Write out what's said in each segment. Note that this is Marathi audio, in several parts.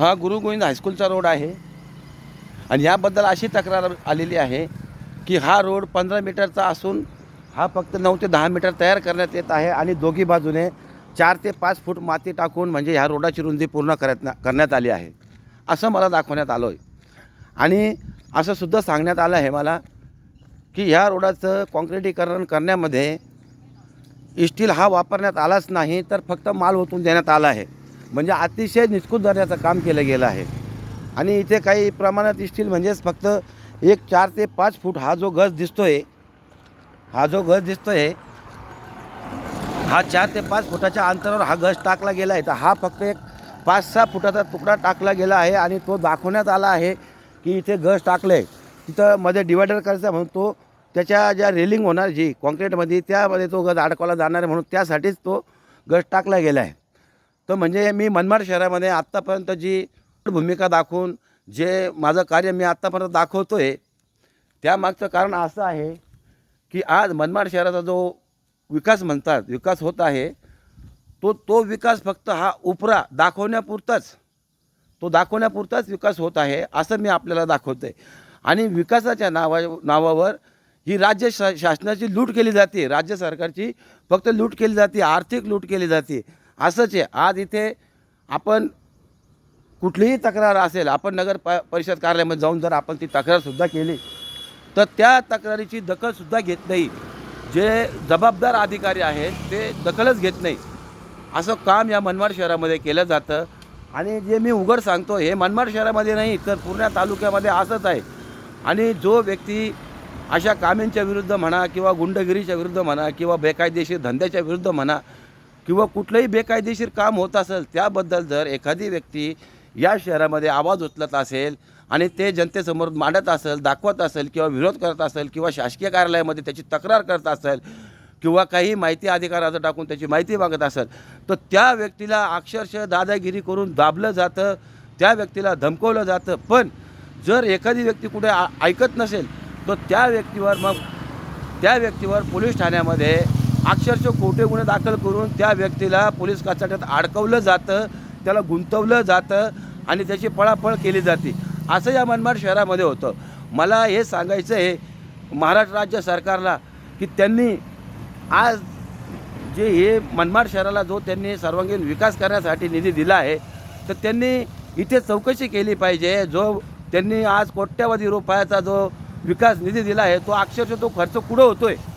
हा गुरु गोविंद हायस्कूलचा रोड आहे. आणि याबद्दल अशी तक्रार आलेली आहे की हा रोड पंधरा मीटरचा असून हा फक्त नऊ ते दहा मीटर तयार करण्यात येत आहे आणि दोघी बाजूने चार ते पाच फूट माती टाकून म्हणजे ह्या रोडाची रुंदी पूर्ण करत करण्यात आली आहे. असं मला दाखवण्यात आलं आहे आणि असं सुद्धा सांगण्यात आलं आहे मला की ह्या रोडाचं कॉन्क्रिटीकरण करण्यामध्ये इस्टील हा वापरण्यात आलाच नाही तर फक्त माल ओतून देण्यात आला आहे. म्हणजे अतिशय निष्कूत दर्जाचं काम केलं गेलं आहे. आणि इथे काही प्रमाणात स्टील म्हणजेच फक्त एक चार ते पाच फूट हा जो गज दिसतो आहे हा जो गज दिसतो आहे हा चार ते पाच फुटाच्या अंतरावर हा गज टाकला गेला आहे. तर हा फक्त एक पाच सहा फुटाचा तुकडा टाकला गेला आहे आणि तो दाखवण्यात आला आहे की इथे गज टाकलं आहे तिथं मध्ये डिवायडर करायचा म्हणून तो त्याच्या ज्या रेलिंग होणार जी कॉन्क्रीटमध्ये त्यामध्ये तो गज अडकवला जाणार आहे म्हणून त्यासाठीच तो गज टाकला गेला आहे. तर म्हणजे मी मनमाड शहरामध्ये आत्तापर्यंत जी भूमिका दाखवून जे माझं कार्य मी आत्तापर्यंत दाखवतो आहे त्यामागचं कारण असं आहे की आज मनमाड शहराचा जो विकास म्हणतात विकास होत आहे तो तो विकास फक्त हा उपरा दाखवण्यापुरताच तो दाखवण्यापुरताच विकास होत आहे असं मी आपल्याला दाखवतो आहे आणि विकासाच्या नावा नावावर ही राज्य शा शासनाची लूट केली जाते राज्य सरकारची फक्त लूट केली जाते आर्थिक लूट केली जाते. असंच आहे. आज इथे आपण कुठलीही तक्रार असेल आपण नगर प परिषद कार्यालयामध्ये जाऊन जर आपण ती तक्रारसुद्धा केली तर त्या तक्रारीची दखलसुद्धा घेत नाही. जे जबाबदार अधिकारी आहेत ते दखलच घेत नाही. असं काम या मनमाड शहरामध्ये केलं जातं. आणि जे मी उघड सांगतो हे मनमाड शहरामध्ये नाही तर पूर्ण तालुक्यामध्ये असंच आहे. आणि जो व्यक्ती अशा कामींच्या विरुद्ध म्हणा किंवा गुंडगिरीच्या विरुद्ध म्हणा किंवा बेकायदेशीर धंद्याच्या विरुद्ध म्हणा किंवा कुठलंही बेकायदेशीर काम होत असेल त्याबद्दल जर एखादी व्यक्ती या शहरामध्ये आवाज उचलत असेल आणि ते जनतेसमोर मांडत असेल दाखवत असेल किंवा विरोध करत असेल किंवा शासकीय कार्यालयामध्ये त्याची तक्रार करत असेल किंवा काही माहिती अधिकाराचं टाकून त्याची माहिती मागत असेल तर त्या व्यक्तीला अक्षरशः दादागिरी करून दाबलं जातं त्या व्यक्तीला धमकवलं जातं. पण जर एखादी व्यक्ती कुठे ऐकत नसेल तर त्या व्यक्तीवर मग त्या व्यक्तीवर पोलीस ठाण्यामध्ये अक्षरशः खोटे गुन्हे दाखल करून त्या व्यक्तीला पोलीस कचाट्यात अडकवलं जातं त्याला गुंतवलं जातं आणि त्याची पळापळ केली जाते. असं या मनमाड शहरामध्ये होतं. मला हे सांगायचं आहे महाराष्ट्र राज्य सरकारला की त्यांनी आज जे हे मनमाड शहराला जो त्यांनी सर्वांगीण विकास करण्यासाठी निधी दिला आहे तर त्यांनी इथे चौकशी केली पाहिजे. जो त्यांनी आज कोट्यवधी रुपयाचा जो विकास निधी दिला आहे तो अक्षरशः तो खर्च कुठं होतो आहे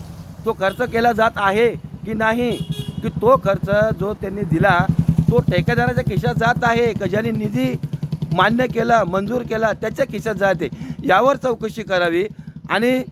तो खर्च केला जात आहे की नाही? की तो खर्च जो त्यांनी दिला तो ठेकेदाराच्या खिशात जात आहे. का ज्यांनी निधी मान्य केला मंजूर केला त्याच्या खिशात जाते. यावर चौकशी करावी आणि